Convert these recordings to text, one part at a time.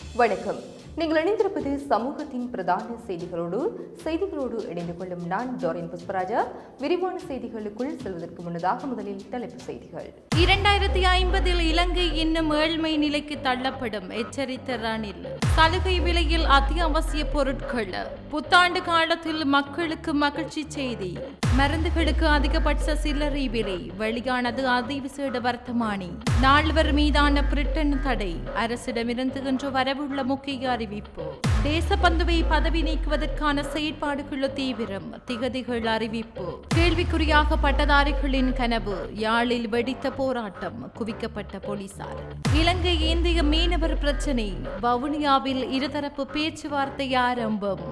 வணக்கம் நீங்கள் இணைந்திருப்பது சமூகத்தின் பிரதான செய்திகளோடு செய்திகளோடு இணைந்து கொள்ளும் நான் ஜோரின் புஷ்பராஜா. விரிவான செய்திகளுக்குள் செல்வதற்கு முன்னதாக முதலில் தலைப்பு செய்திகள். இரண்டாயிரத்தி ஐம்பதில் இலங்கை இன்னும் ஏழ்மை நிலைக்கு தள்ளப்படும். எச்சரித்த ரணில் சலுகை விலையில் அத்தியாவசிய பொருட்கள். புத்தாண்டு காலத்தில் மக்களுக்கு மகிழ்ச்சி செய்தி. மருந்துகளுக்கு அதிகபட்ச சில்லறை விலை. வெளியானது அதிவிசேட வர்த்தமானி. நால்வர் மீதான பிரிட்டன் தடை. அரசிடமிருந்து இன்று வரவுள்ள முக்கிய அறிவிப்பு. தேசபந்துவை பதவி நீக்குவதற்கான செயற்பாடுகள் தீவிரம் திகதிகள் அறிவிப்பு. கேள்விக்குறியாக பட்டதாரிகளின் கனவு யாழில் வெடித்த போராட்டம் குவிக்கப்பட்ட போலீசார். இலங்கை இந்திய மீனவர் பிரச்சினை வவுனியாவில் இருதரப்பு பேச்சுவார்த்தை ஆரம்பம்.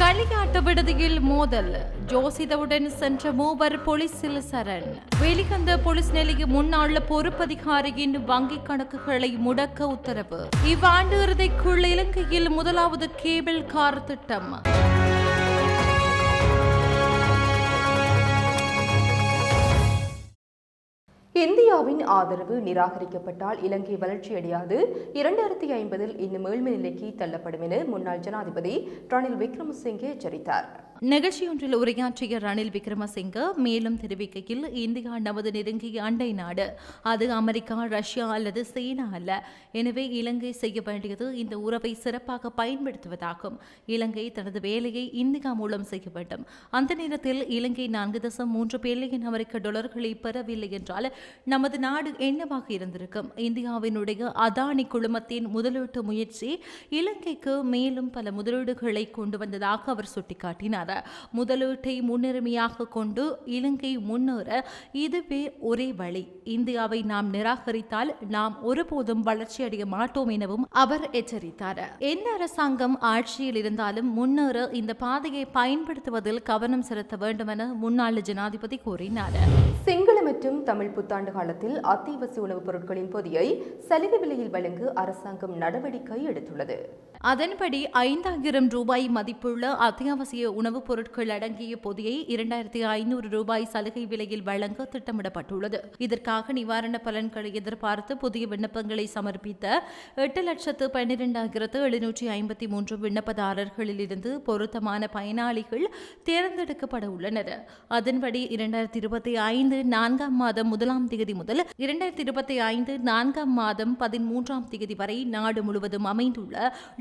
களியாட்ட விடுதியில் மோதல். ஜோசிதவுடன் சென்ற மூவர் போலீசில் சரண். வெளிகந்த போலீஸ் நிலைய முன்னாள் பொறுப்பதிகாரியின் வங்கிக் கணக்குகளை முடக்க உத்தரவு. இவ்வாண்டு இறுதிக்குள் இலங்கையில் முதலாவது கேபிள் கார் திட்டம். இந்தியாவின் ஆதரவு நிராகரிக்கப்பட்டால் இலங்கை வளர்ச்சியடையாது. இரண்டாயிரத்தி ஐம்பதில் இன்னும் ஏழ்மை நிலைக்கு தள்ளப்படும் என முன்னாள் ஜனாதிபதி ரணில் விக்ரமசிங்கே எச்சரித்தார். நிகழ்ச்சியொன்றில் உரையாற்றிய ரணில் விக்ரமசிங்க மேலும் தெரிவிக்கையில் இந்தியா நமது நெருங்கிய அண்டை நாடு. அது அமெரிக்கா ரஷ்யா அல்லது சீனா அல்ல. எனவே இலங்கை செய்ய வேண்டியது இந்த உறவை சிறப்பாக பயன்படுத்துவதாகும். இலங்கை தனது வேலையை இந்தியா மூலம் செய்ய வேண்டும். அந்த நேரத்தில் இலங்கை நான்கு தசம் மூன்று பில்லியன் அமெரிக்க டாலர்களை பெறவில்லை என்றால் நமது நாடு என்னவாக இருந்திருக்கும்? இந்தியாவினுடைய அதானி குழுமத்தின் முதலீட்டு முயற்சி இலங்கைக்கு மேலும் பல முதலீடுகளை கொண்டு வந்ததாக அவர் சுட்டிக்காட்டினார். முதலீட்டை முன்னுரிமையாக கொண்டு இலங்கை முன்னேற இதுவே ஒரே வழி. இந்தியாவை நாம் நிராகரித்தால் நாம் ஒருபோதும் வளர்ச்சியடைய மாட்டோம் எனவும் அவர் எச்சரித்தார். எந்த அரசாங்கம் ஆட்சியில் இருந்தாலும் முன்னேற இந்த பாதையை பயன்படுத்துவதில் கவனம் செலுத்த வேண்டும் என முன்னாள் ஜனாதிபதி கூறினார். சிங்கள மற்றும் தமிழ் புத்தாண்டு காலத்தில் அத்தியாவசிய உணவுப் பொருட்களின் பொதியை சலுகை விலையில் வழங்க அரசாங்கம் நடவடிக்கை எடுத்துள்ளது. அதன்படி ஐந்தாயிரம் ரூபாய் மதிப்புள்ள அத்தியாவசிய உணவுப் பொருட்கள் அடங்கிய பொதியை இரண்டாயிரத்தி ஐநூறு ரூபாய் சலுகை விலையில் வழங்க திட்டமிடப்பட்டுள்ளது. இதற்காக நிவாரண பலன்களை எதிர்பார்த்து புதிய விண்ணப்பங்களை சமர்ப்பித்த எட்டு லட்சத்து பன்னிரெண்டாயிரத்து எழுநூற்றி ஐம்பத்தி மூன்று விண்ணப்பதாரர்களிலிருந்து பொருத்தமான பயனாளிகள் தேர்ந்தெடுக்கப்பட உள்ளனர். அதன்படி இரண்டாயிரத்தி இருபத்தி ஐந்து நான்கு நான்காம் மாதம் முதலாம் தேதி முதல் இரண்டாயிரத்தி இருபத்தி ஐந்து நான்காம் மாதம் பதிமூன்றாம் தேதி வரை நாடு முழுவதும் அமைந்துள்ள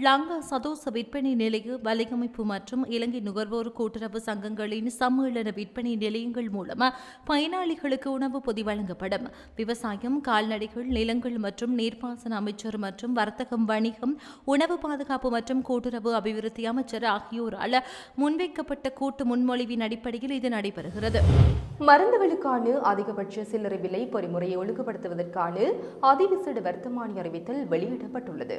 லங்கா சதோச விற்பனை நிலைய வலையமைப்பு மற்றும் இலங்கை நுகர்வோர் கூட்டுறவு சங்கங்களின் சம்மேளன விற்பனை நிலையங்கள் மூலம் பயனாளிகளுக்கு உணவு பொதி வழங்கப்படும். விவசாயம் கால்நடைகள் நிலங்கள் மற்றும் நீர்ப்பாசன அமைச்சர் மற்றும் வர்த்தகம் வணிகம் உணவு பாதுகாப்பு மற்றும் கூட்டுறவு அபிவிருத்தி அமைச்சர் ஆகியோரால் முன்வைக்கப்பட்ட கூட்டு முன்மொழிவின் அடிப்படையில் இது நடைபெறுகிறது. மருந்துகளுக்கான அதிக அதிகபட்ச சில்லறை விலை பொறிமுறையை ஒழுங்குபடுத்துவதற்கான அதிவிசேட வர்த்தமானி அறிவித்தல் வெளியிடப்பட்டுள்ளது.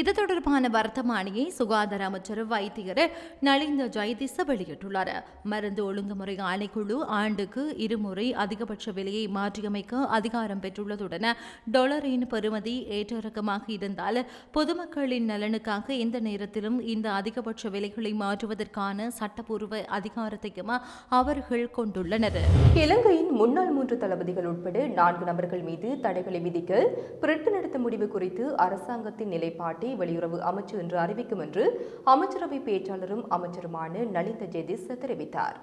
இது தொடர்பான வர்த்தமானியை சுகாதார அமைச்சர் வைத்தியர் நலிந்த ஜெயதிச வெளியிட்டுள்ளார். மருந்து ஒழுங்குமுறை ஆணைக்குழு ஆண்டுக்கு இருமுறை அதிகபட்ச விலையை மாற்றியமைக்க அதிகாரம் பெற்றுள்ளதுடன் டாலரின் பெறுமதி ஏற்றிறக்கமாக இருந்தால் பொதுமக்களின் நலனுக்காக எந்த நேரத்திலும் இந்த அதிகபட்ச விலைகளை மாற்றுவதற்கான சட்டப்பூர்வ அதிகாரத்தையும் அவர்கள் கொண்டுள்ளனர். இலங்கையின் முன்னாள் மூன்று தளபதிகள் உட்பட நான்கு நபர்கள் மீது தடைகளை விதிக்க பிரிட்டு நடத்த முடிவு குறித்து அரசாங்கத்தின் நிலைப்பாட்டை வெளியுறவு அமைச்சு என்று அறிவிக்கும் என்று அமைச்சரவை பேச்சாளரும் அமைச்சருமான நலிந்த ஜெதிஸ் தெரிவித்தார்.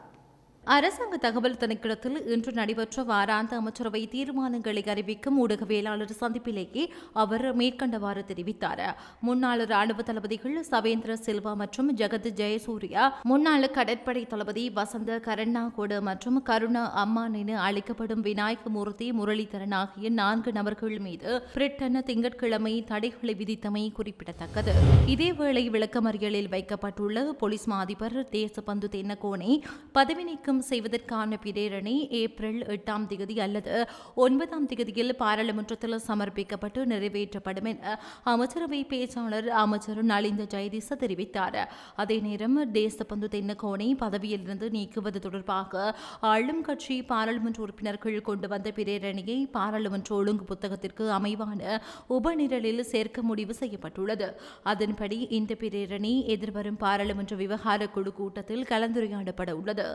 அரசாங்க தகவல் திணைக்களத்தில் இன்று நடைபெற்ற வாராந்த அமைச்சரவை தீர்மானங்களை அறிவிக்கும் ஊடகவியலாளர் சந்திப்பிலேயே அவர் மேற்கண்டவாறு தெரிவித்தார். முன்னாள் ராணுவ தளபதிகள் சவேந்திர சில்வா மற்றும் ஜெகத் ஜெயசூர்யா முன்னாள் கடற்படை தளபதி வசந்த கரண்ணாகோடு மற்றும் கருணா அம்மான் என அழைக்கப்படும் விநாயகமூர்த்தி முரளிதரன் ஆகிய நான்கு நபர்கள் மீது பிரிட்டன் திங்கட்கிழமை தடைகளை விதித்தமை குறிப்பிடத்தக்கது. இதேவேளை விளக்கமறியலில் வைக்கப்பட்டுள்ள போலீஸ் மா அதிபர் தேசபந்து தென்னகோனை பதவி நீக்கம் நீக்கம் செய்வதற்கான பிரேரணை ஏப்ரல் எட்டாம் தேதி அல்லது ஒன்பதாம் தேதியில் பாராளுமன்றத்தில் சமர்ப்பிக்கப்பட்டு நிறைவேற்றப்படும் என அமைச்சரவை பேச்சாளர் அமைச்சர் நலிந்த ஜெயதிச தெரிவித்தார். அதே நேரம் தேசபந்து தென்னகோனை பதவியிலிருந்து நீக்குவது தொடர்பாக ஆளும் கட்சி பாராளுமன்ற உறுப்பினர்கள் கொண்டு வந்த பிரேரணையை பாராளுமன்ற ஒழுங்கு புத்தகத்திற்கு அமைவான உபநிரலில் சேர்க்க முடிவு செய்யப்பட்டுள்ளது. அதன்படி இந்த பிரேரணை எதிர்வரும் பாராளுமன்ற விவகார குழு கூட்டத்தில் கலந்துரையாடப்பட உள்ளது.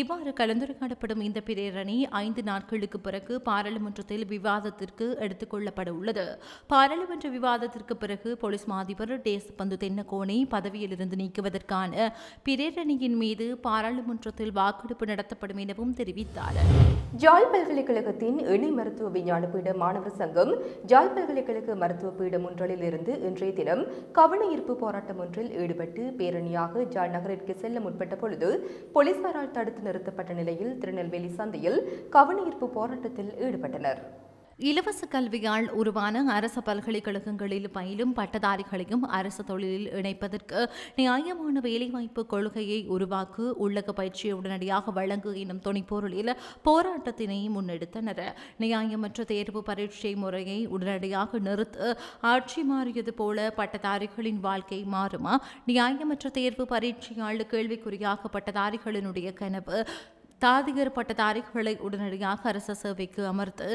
இவ்வாறு கலந்துரையாடப்படும் இந்த பிரேரணி ஐந்து நாட்களுக்கு பிறகு பாராளுமன்றத்தில் விவாதத்திற்கு எடுத்துக் கொள்ளப்பட உள்ளது. பாராளுமன்ற விவாதத்திற்கு பிறகு போலீஸ் மாதிபர் தேசபந்து தென்னகோனை பதவியிலிருந்து நீக்குவதற்கான பிரேரணியின் மீது பாராளுமன்றத்தில் வாக்கெடுப்பு நடத்தப்படும் எனவும் தெரிவித்தார். ஜாழ் பல்கலைக்கழகத்தின் இணை மருத்துவ விஞ்ஞான பீட மாணவர் சங்கம் ஜாழ் பல்கலைக்கழக மருத்துவ பீடம் ஒன்றில் இருந்து இன்றைய தினம் கவன ஈர்ப்பு போராட்டம் ஒன்றில் ஈடுபட்டு பேரணியாக ஜாழ் நகரிற்கு செல்ல முற்பட்ட பொழுது போலீசாரால் தடுத்து நிறுத்தப்பட்ட நிலையில் திருநெல்வேலி சந்தையில் கவனஈர்ப்பு போராட்டத்தில் ஈடுபட்டனர். இலவச கல்வியால் உருவான அரச பல்கலைக்கழகங்களில் பயிலும் பட்டதாரிகளையும் அரசு தொழிலில் இணைப்பதற்கு நியாயமான வேலைவாய்ப்பு கொள்கையை உருவாக்கு உள்ளக பயிற்சியை உடனடியாக வழங்கு எனும் துணைப்பொருளில் போராட்டத்தினை முன்னெடுத்தனர். நியாயமற்ற தேர்வு பரீட்சை முறையை உடனடியாக நிறுத்த ஆட்சி மாறியது போல பட்டதாரிகளின் வாழ்க்கை மாறுமா? நியாயமற்ற தேர்வு பரீட்சையால் கேள்விக்குறியாக பட்டதாரிகளினுடைய கனவு தாதிகர் பட்டதாரிகளை உடனடியாக அரச சேவைக்கு அமர்த்து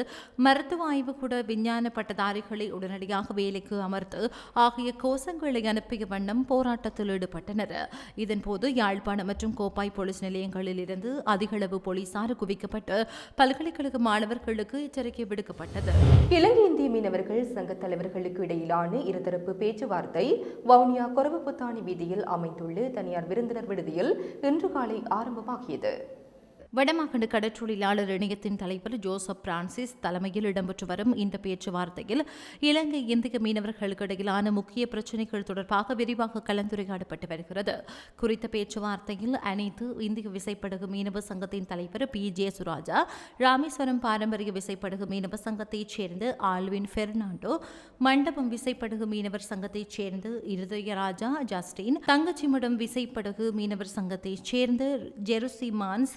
மருத்துவ ஆய்வுக்கூட விஞ்ஞான பட்டதாரிகளை உடனடியாக வேலைக்கு அமர்த்து ஆகிய கோஷங்களை அனுப்பிய வண்ணம் போராட்டத்தில் ஈடுபட்டனர். இதன்போது யாழ்ப்பாணம் மற்றும் கோப்பாய் போலீஸ் நிலையங்களில் இருந்து அதிகளவு போலீசார் குவிக்கப்பட்டு பல்கலைக்கழக மாணவர்களுக்கு எச்சரிக்கை விடுக்கப்பட்டது. இலங்கை இந்திய மீனவர்கள் சங்க தலைவர்களுக்கு இடையிலான இருதரப்பு பேச்சுவார்த்தை வவுனியா கொரவப்புத்தானி வீதியில் அமைந்துள்ள தனியார் விருந்தினர் விடுதியில் இன்று காலை ஆரம்பமாகியது. வடமாகாண கடற்றொழிலாளர் இணையத்தின் தலைவர் ஜோசப் பிரான்சிஸ் தலைமையில் இடம்பெற்று வரும் இந்த பேச்சுவார்த்தையில் இலங்கை இந்திய மீனவர்களுக்கு இடையிலான முக்கிய பிரச்சினைகள் தொடர்பாக விரிவாக கலந்துரையாடப்பட்டு வருகிறது. குறித்த பேச்சுவார்த்தையில் அனைத்து இந்திய விசைப்படகு மீனவ சங்கத்தின் தலைவர் பி. ஜே. சுராஜா ராமேஸ்வரம் பாரம்பரிய விசைப்படகு மீனவ சங்கத்தைச் சேர்ந்த ஆல்வின் பெர்னாண்டோ மண்டபம் விசைப்படகு மீனவர் சங்கத்தைச் சேர்ந்த இருதயராஜா ஜஸ்டின் தங்கச்சிமடம் விசைப்படகு மீனவர் சங்கத்தைச் சேர்ந்த ஜெருசிமான்ஸ்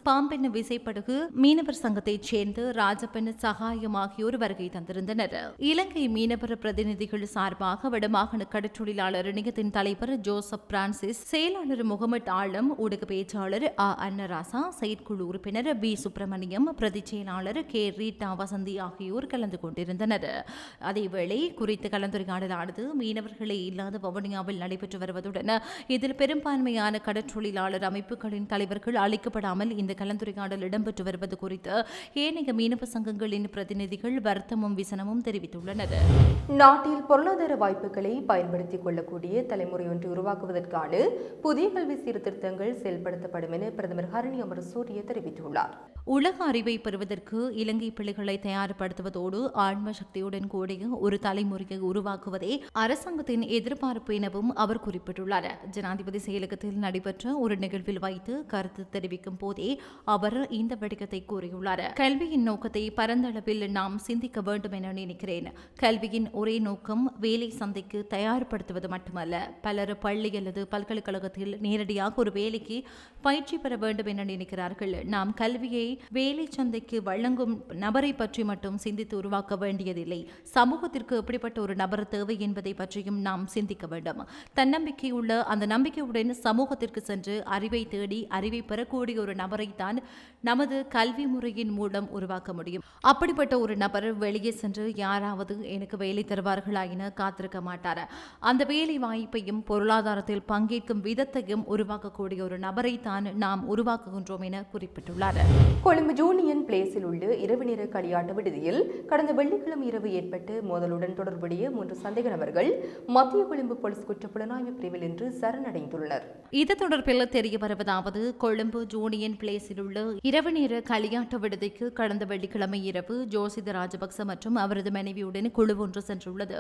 பாம்பென்ன விசைப்படகு மீனவர் சங்கத்தைச் சேர்ந்த ராஜப்பன் சகாயம் ஆகியோர் வருகை தந்திருந்தனர். இலங்கை மீனவர் பிரதிநிதிகள் சார்பாக வடமாகாண கடற்றொழிலாளர் இணையத்தின் தலைவர் ஜோசப் பிரான்சிஸ் செயலாளர் முகமது ஆலம் ஊடக பேச்சாளர் அ அன்னராசா செயற்குழு உறுப்பினர் பி சுப்பிரமணியம் பிரதிச் செயலாளர் கே. ரீட்டா வசந்தி ஆகியோர் கலந்து கொண்டிருந்தனர். அதேவேளை குறித்த கலந்துரையாடலானது மீனவர்களே இல்லாத வவுனியாவில் நடைபெற்று வருவதுடன் இதில் பெரும்பான்மையான கடற்றொழிலாளர் அமைப்புகளின் தலைவர்கள் அளிக்கப்படாமல் இந்த கலந்துரை கலந்துரையாடல் இடம்பெற்று வருவது குறித்து ஏனைய மீனவ சங்கங்களின் பிரதிநிதிகள் வருத்தமும் விசனமும் தெரிவித்துள்ளனர். நாட்டில் பொருளாதார வாய்ப்புகளை பயன்படுத்திக் கொள்ளக்கூடிய தலைமுறை ஒன்று உருவாக்குவதற்கான புதிய கல்வி சீர்திருத்தங்கள் செயல்படுத்தப்படும் என பிரதமர் ஹரணி அமர் சூரிய தெரிவித்துள்ளார். உலக அறிவை பெறுவதற்கு இலங்கை பிள்ளைகளை தயார்படுத்துவதோடு ஆன்ம சக்தியுடன் கூடிய ஒரு தலைமுறையை உருவாக்குவதே அரசாங்கத்தின் எதிர்பார்ப்பு எனவும் அவர் குறிப்பிட்டுள்ளார். ஜனாதிபதி செயலகத்தில் நடைபெற்ற ஒரு நிகழ்வில் வைத்து கருத்து தெரிவிக்கும் போதே அவர் இந்த விடயத்தை கூறியுள்ளார். கல்வியின் நோக்கத்தை பரந்தளவில் நாம் சிந்திக்க வேண்டும் என நினைக்கிறேன். கல்வியின் ஒரே நோக்கம் வேலை சந்தைக்கு தயார்படுத்துவது மட்டுமல்ல. பலர் பள்ளி அல்லது பல்கலைக்கழகத்தில் நேரடியாக ஒரு வேலைக்கு பயிற்சி பெற வேண்டும் என நினைக்கிறார்கள். நாம் கல்வியை வேலை சந்தைக்கு வழங்கும் நபரை பற்றி மட்டும் சிந்தித்து உருவாக்க வேண்டியதில்லை. சமூகத்திற்கு எப்படிப்பட்ட ஒரு நபர் தேவை என்பதை பற்றியும் நாம் சிந்திக்க வேண்டும். தன்னம்பிக்கை உள்ள அந்த நம்பிக்கையுடன் சமூகத்திற்கு சென்று அறிவை தேடி அறிவை பெறக்கூடிய ஒரு நபரை தான் நமது கல்வி முறையின் மூலம் உருவாக்க முடியும். அப்படிப்பட்ட ஒரு நபர் வெளியே சென்று யாராவது எனக்கு வேலை தருவார்களா என காத்திருக்க மாட்டார். அந்த வேலை வாய்ப்பையும் பொருளாதாரத்தில் பங்கேற்கும் விதத்தையும் உருவாக்கக்கூடிய ஒரு நபரை தான் நாம் உருவாக்குகின்றோம் என குறிப்பிட்டுள்ளார். கொழும்பு ஜூனியன் பிளேஸில் உள்ள இரவு நேர களியாட்ட விடுதியில் கடந்த வெள்ளிக்கிழமை இரவு ஏற்பட்ட மோதலுடன் தொடர்புடைய மூன்று சந்தேக நபர்கள் மத்திய கொழும்பு போலீஸ் குற்ற புலனாய்வு பிரிவில் இன்று சரணடைந்துள்ளனர். இது தொடர்பில் தெரிய வருவதாவது கொழும்பு ஜூனியன் பிளேஸில் உள்ள இரவு நேர களியாட்ட விடுதிக்கு கடந்த வெள்ளிக்கிழமை இரவு ஜோசித ராஜபக்ச மற்றும் அவரது மனைவியுடன் குழு ஒன்று சென்றுள்ளது.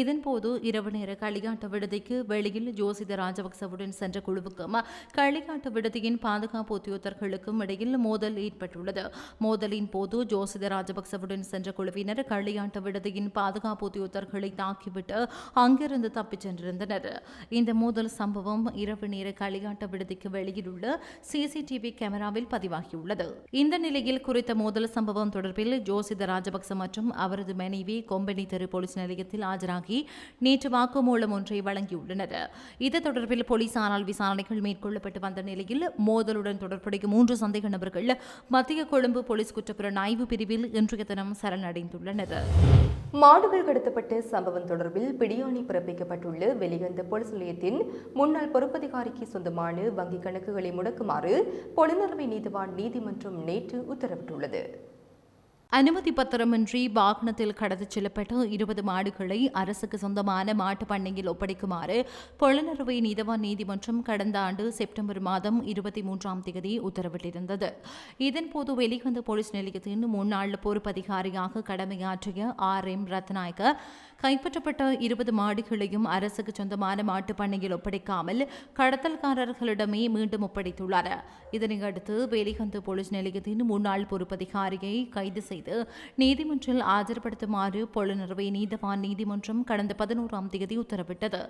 இதன்போது இரவு நேர களியாட்ட விடுதிக்கு வெளியில் ஜோசித ராஜபக்சவுடன் சென்ற குழுவுக்கும் களியாட்ட விடுதியின் பாதுகாப்பு உத்தியோகர்களுக்கும் இடையில் மோதல் ஏற்பட்டுள்ளது மோதலின் போது ஜோசித ராஜபக்சவுடன் சென்ற குழுவினர் களியாட்ட விடுதியின் பாதுகாப்பு உத்தியோகர்களை தாக்கிவிட்டு அங்கிருந்து தப்பிச் சென்றிருந்தனர். இந்த மோதல் சம்பவம் இரவு நேர களியாட்ட விடுதிக்கு வெளியில் உள்ள சிசிடிவி கேமராவில் பதிவாகியுள்ளது. இந்த நிலையில் குறித்த மோதல் சம்பவம் தொடர்பில் ஜோசித ராஜபக்ச மற்றும் அவரது மனைவி கொம்பனி தெரு போலீஸ் நிலையத்தில் ஆஜராகி நேற்று வாக்குமூலம் ஒன்றை வழங்கியுள்ளனர். இது தொடர்பில் போலீசாரால் விசாரணைகள் மேற்கொள்ளப்பட்டு வந்த நிலையில் மோதலுடன் தொடர்புடைய மூன்று சந்தேக நபர்கள் மத்திய கொழும்பு போலீஸ் குற்றப்புலனாய்வு பிரிவில் இன்றைய தினம் சரணடைந்துள்ளனர். மாடுகள் கடத்தப்பட்ட சம்பவம் தொடர்பில் பிடியாணை பிறப்பிக்கப்பட்டுள்ள வெளிவந்த போலீஸ் நிலையத்தின் முன்னாள் பொறுப்பதிகாரிக்கு சொந்தமான வங்கிக் கணக்குகளை முடக்குமாறு பொலிநறுவை நீதிவான் நீதிமன்றம் நேற்று உத்தரவிட்டுள்ளது. அனுமதி பத்திரமின்றி வாகனத்தில் கடந்து செல்லப்பட்ட இருபது மாடுகளை அரசுக்கு சொந்தமான மாட்டுப் பண்ணையில் ஒப்படைக்குமாறு பொலனறுவை நீதவான் நீதிமன்றம் கடந்த ஆண்டு செப்டம்பர் மாதம் இருபத்தி மூன்றாம் தேதி உத்தரவிட்டிருந்தது. இதன்போது வெளிவந்த போலீஸ் நிலையத்தின் முன்னாள் பொறுப்பதிகாரியாக கடமையாற்றிய ஆர் எம் ரத்நாயக்க கைப்பற்றப்பட்ட இருபது மாடுகளையும் அரசுக்கு சொந்தமான மாட்டுப் பண்ணையில் ஒப்படைக்காமல் கடத்தல்காரர்களிடமே மீண்டும் ஒப்படைத்துள்ளார் இதனையடுத்து வேலிகந்து போலீஸ் நிலையத்தின் முன்னாள் பொறுப்பதிகாரியை கைது செய்து நீதிமன்றில் ஆஜர்படுத்துமாறு பொலனறுவை நீதவான் நீதிமன்றம் கடந்த பதினோராம் தேதி உத்தரவிட்டது.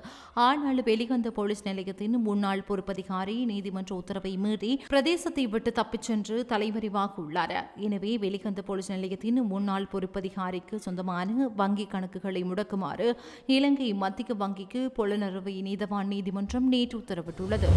ஆனால் வெளிகந்த போலீஸ் நிலையத்தின் முன்னாள் பொறுப்பதிகாரி நீதிமன்ற உத்தரவை மீறி பிரதேசத்தை விட்டு தப்பிச் சென்று தலைமறைவாக உள்ளார். எனவே வெளிகந்த போலீஸ் நிலையத்தின் முன்னாள் பொறுப்பதிகாரிக்கு சொந்தமான வங்கி கணக்குகளை முடக்குமாறு இலங்கை மத்திய வங்கிக்கு புலனறுவை நீதவான் நீதிமன்றம் நேற்று உத்தரவிட்டுள்ளது.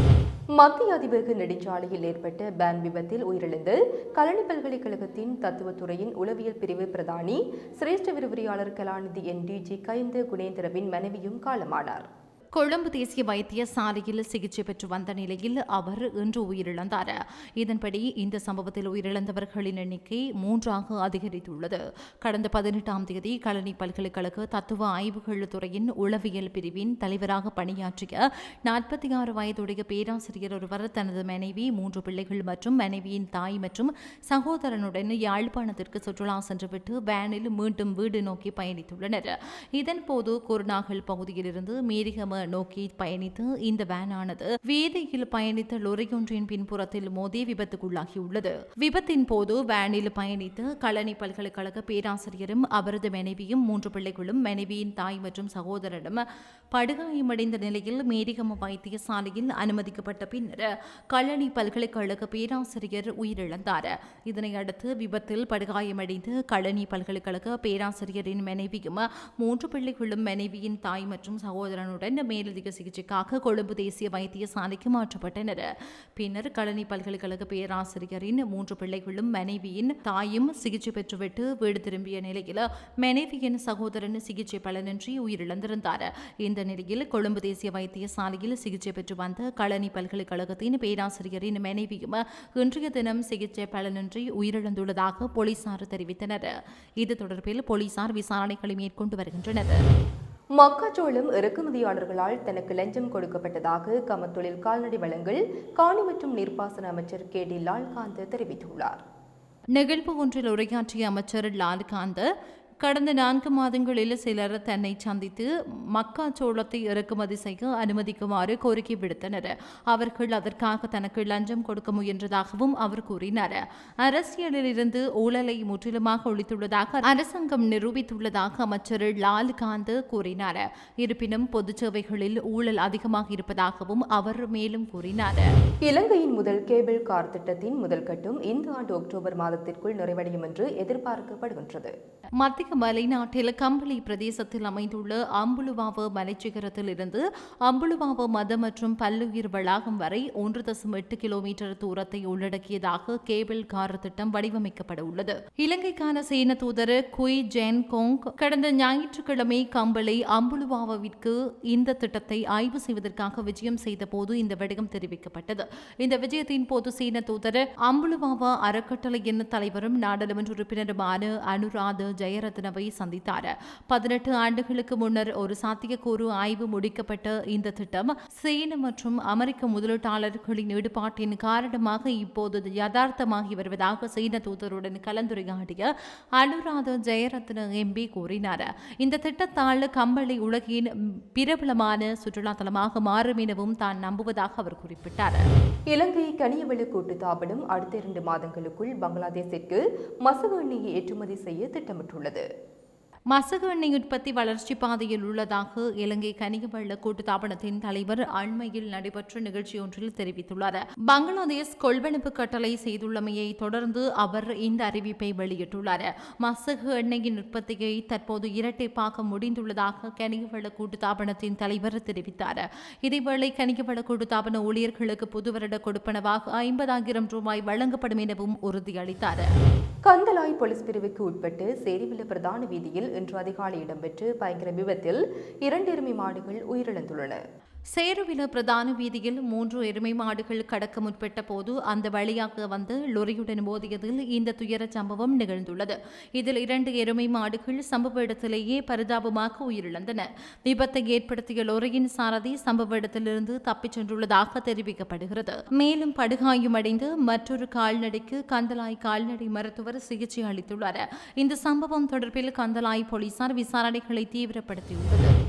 மத்திய அதிவேக நெடுஞ்சாலையில் ஏற்பட்ட பேன் விபத்தில் உயிரிழந்து கலனி பல்கலைக்கழகத்தின் தத்துவத்துறையின் உளவியல் பிரிவு பிரதானி சிரேஷ்ட விரிவுரையாளர் கலாநிதி என் டி ஜி கைந்த குணேந்திரவின் மனைவியும் காலமானார். கொழும்பு தேசிய வைத்தியசாலையில் சிகிச்சை பெற்று வந்த நிலையில் அவர் இன்று உயிரிழந்தார். இதன்படி இந்த சம்பவத்தில் உயிரிழந்தவர்களின் எண்ணிக்கை மூன்றாக அதிகரித்துள்ளது. கடந்த பதினெட்டாம் தேதி கழனி பல்கலைக்கழக தத்துவ ஆய்வுகள் துறையின் உளவியல் பிரிவின் தலைவராக பணியாற்றிய நாற்பத்தி ஆறு வயதுடைய பேராசிரியர் ஒருவர் தனது மனைவி மூன்று பிள்ளைகள் மற்றும் மனைவியின் தாய் மற்றும் சகோதரனுடன் யாழ்ப்பாணத்திற்கு சுற்றுலா சென்றுவிட்டு வேனில் மீண்டும் வீடு நோக்கி பயணித்துள்ளனர். இதன்போது குருநாகல் பகுதியிலிருந்து மேரிகம நோக்கி பயணித்து இந்த வேனானது வீதியில் பயணித்த லொரியொன்றின் பின்புறத்தில் மோதி விபத்துக்குள்ளாகியுள்ளது. விபத்தின் போது வேனில் பயணித்த கழனி பல்கலைக்கழக பேராசிரியரும் அவரது மனைவியும் மூன்று பிள்ளைகளும் மனைவியின் தாய் மற்றும் சகோதரனும் படுகாயமடைந்த நிலையில் மேரிகம வைத்தியசாலையில் அனுமதிக்கப்பட்ட பின்னர் கழனி பல்கலைக்கழக பேராசிரியர் உயிரிழந்தார். இதனை அடுத்து விபத்தில் படுகாயமடைந்து கழனி பல்கலைக்கழக பேராசிரியரின் மனைவியும் மூன்று பிள்ளைகளும் மனைவியின் தாய் மற்றும் சகோதரனுடன் மேலதிக சிகிச்சைக்காக கொழும்பு தேசிய வைத்தியசாலைக்கு மாற்றப்பட்டனர். பின்னர் கழனி பல்கலைக்கழக பேராசிரியரின் மூன்று பிள்ளைகளும் மனைவியின் தாயும் சிகிச்சை பெற்றுவிட்டு வீடு திரும்பிய நிலையில் மனைவியின் சகோதரன் சிகிச்சை பலனின்றி உயிரிழந்திருந்தார். இந்த நிலையில் கொழும்பு தேசிய வைத்தியசாலையில் சிகிச்சை பெற்று வந்த கழனி பல்கலைக்கழகத்தின் பேராசிரியரின் மனைவியும் இன்றைய தினம் சிகிச்சை பலனின்றி உயிரிழந்துள்ளதாக போலீசார் தெரிவித்தனர். இது தொடர்பில் போலீசார் விசாரணைகளை மேற்கொண்டு வருகின்றனர். மக்காச்சோளம் இறக்குமதியாளர்களால் தனக்கு லஞ்சம் கொடுக்கப்பட்டதாக கமத்தொழில் கால்நடை வளங்கள் காணி மற்றும் நீர்ப்பாசன அமைச்சர் கே டி லால்காந்த் தெரிவித்துள்ளார். நிகழ்வு ஒன்றில் உரையாற்றிய அமைச்சர் லால்காந்த் கடந்த நான்கு மாதங்களில் சிலர் தன்னை சந்தித்து மக்காச்சோளத்தை இறக்குமதி செய்ய அனுமதிக்குமாறு கோரிக்கை விடுத்தனர். அவர்கள் அதற்காக தனக்கு லஞ்சம் கொடுக்க முயன்றதாகவும் அவர் கூறினார். அரசியலிலிருந்து ஊழலை முற்றிலுமாக ஒழித்துள்ளதாக அரசாங்கம் நிரூபித்துள்ளதாக அமைச்சர் லால்காந்த் கூறினார். இருப்பினும் பொது சேவைகளில் ஊழல் அதிகமாக இருப்பதாகவும் அவர் மேலும் கூறினார். இலங்கையின் முதல் கேபிள் கார் திட்டத்தின் முதல் கட்டம் இந்த ஆண்டு அக்டோபர் மாதத்திற்குள் நிறைவடையும் என்று எதிர்பார்க்கப்படுகின்றது. மத்திய மலைநாட்டில் கம்பளி பிரதேசத்தில் அமைந்துள்ள அம்புலுவாவ மலைச்சிகரத்தில் இருந்து அம்புலுவாவ மத மற்றும் பல்லுயிர் வளாகம் வரை ஒன்று தசம் எட்டு கிலோமீட்டர் தூரத்தை உள்ளடக்கியதாக கேபிள் கார் திட்டம் வடிவமைக்கப்பட உள்ளது. இலங்கைக்கான சீன தூதர் குய் ஜென் கோங் கடந்த ஞாயிற்றுக்கிழமை கம்பளை அம்புலுவாவிற்கு இந்த திட்டத்தை ஆய்வு செய்வதற்காக விஜயம் செய்த போது இந்த விடயம் தெரிவிக்கப்பட்டது. இந்த விஜயத்தின் போது சீன தூதர் அம்புலுவாவா அறக்கட்டளையின் தலைவரும் நாடாளுமன்ற உறுப்பினருமான அனுராத ஜெயரத் ஜெயரத்னவை சந்தித்தார். பதினெட்டு ஆண்டுகளுக்கு முன்னர் ஒரு சாத்தியக்கூறு ஆய்வு முடிக்கப்பட்ட இந்த திட்டம் சீன மற்றும் அமெரிக்க முதலீட்டாளர்களின் ஈடுபாட்டின் காரணமாக இப்போது யதார்த்தமாகி வருவதாக சீன தூதருடன் கலந்துரையாடிய அனுராத ஜெயரத்ன எம்பி கூறினார். இந்த திட்டத்தால் கம்பளி உலகின் பிரபலமான சுற்றுலா தலமாக மாறும் எனவும் தான் நம்புவதாக அவர் குறிப்பிட்டார். இலங்கை கனியவள கூட்டுத்தாபனம் அடுத்த இரண்டு மாதங்களுக்குள் பங்களாதேசிற்கு மசகு எண்ணெயை ஏற்றுமதி செய்ய திட்டமிட்டுள்ளது. it. மசகு எண்ணெய் உற்பத்தி வளர்ச்சி பாதையில் உள்ளதாக இலங்கை கனிகவள்ள கூட்டுத்தாபனத்தின் தலைவர் அண்மையில் நடைபெற்ற நிகழ்ச்சி ஒன்றில் தெரிவித்துள்ளார். பங்களாதேஷ் கொள்வனப்பு கட்டளை செய்துள்ளமையை தொடர்ந்து அவர் இந்த அறிவிப்பை வெளியிட்டுள்ளார். மசகு எண்ணெயின் உற்பத்தியை தற்போது இரட்டைப்பாக முடிந்துள்ளதாக கனிகவள கூட்டுத்தாபனத்தின் தலைவர் தெரிவித்தார். இதேவேளை கனிகவள கூட்டுத்தாபன ஊழியர்களுக்கு புதுவருட கொடுப்பனவாக ஐம்பதாயிரம் ரூபாய் வழங்கப்படும் எனவும் உறுதியளித்தார். கந்தலாய் போலீஸ் பிரிவுக்கு உட்பட்டு சேரிவில்ல பிரதான வீதியில் இன்று அதிகாலை இடம்பெற்று பயங்கர விபத்தில் இரண்டு எருமை மாடுகள் உயிரிழந்துள்ளன. சேருவில பிரதான வீதியில் மூன்று எருமை மாடுகள் கடக்க முற்பட்ட போது அந்த வழியாக வந்து லொரியுடன் மோதியதில் இந்த துயர சம்பவம் நிகழ்ந்துள்ளது. இதில் இரண்டு எருமை மாடுகள் சம்பவ இடத்திலேயே பரிதாபமாக உயிரிழந்தன. விபத்தை ஏற்படுத்திய லொரியின் சாரதி சம்பவ இடத்திலிருந்து தப்பிச் சென்றுள்ளதாக தெரிவிக்கப்படுகிறது. மேலும் படுகாயமடைந்து மற்றொரு கால்நடைக்கு கந்தலாய் கால்நடை மருத்துவர் சிகிச்சை அளித்துள்ளார். இந்த சம்பவம் தொடர்பில் கந்தலாய் போலீசார் விசாரணைகளை தீவிரப்படுத்தியுள்ளது